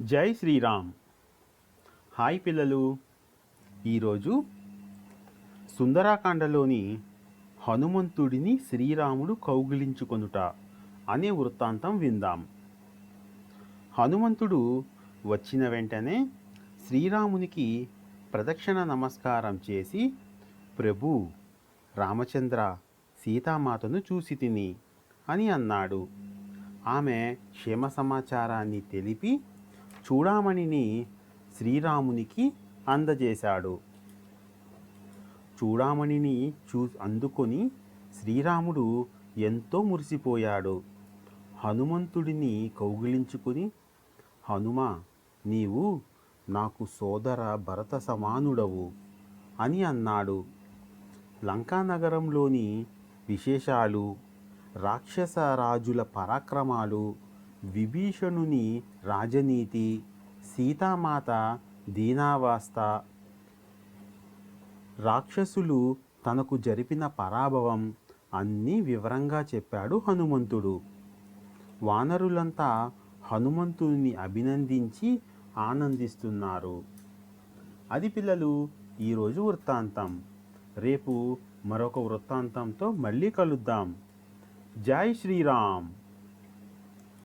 జై శ్రీరామ్. హాయ్ పిల్లలు. ఈరోజు సుందరాకాండలోని హనుమంతుడిని శ్రీరాముడు కౌగిలించుకొనుట అనే వృత్తాంతం విందాం. హనుమంతుడు వచ్చిన వెంటనే శ్రీరామునికి ప్రదక్షిణ నమస్కారం చేసి ప్రభు రామచంద్ర సీతామాతను చూసి తిని అని అన్నాడు. ఆమె క్షేమ సమాచారాన్ని తెలిపి చూడామణిని శ్రీరామునికి అందజేశాడు. చూడామణిని చూ అందుకొని శ్రీరాముడు ఎంతో మురిసిపోయాడు. హనుమంతుడిని కౌగిలించుకుని హనుమ నీవు నాకు సోదర భరత సమానుడవు అని అన్నాడు. లంకానగరంలోని విశేషాలు రాక్షస రాజుల పరాక్రమాలు విభీషణుని రాజనీతి సీతామాత దీనావాస్త. రాక్షసులు తనకు జరిపిన పరాభవం అన్నీ వివరంగా చెప్పాడు హనుమంతుడు. వానరులంతా హనుమంతుని అభినందించి ఆనందిస్తున్నారు. అది పిల్లలు ఈరోజు వృత్తాంతం. రేపు మరొక వృత్తాంతంతో మళ్ళీ కలుద్దాం. జై శ్రీరామ్.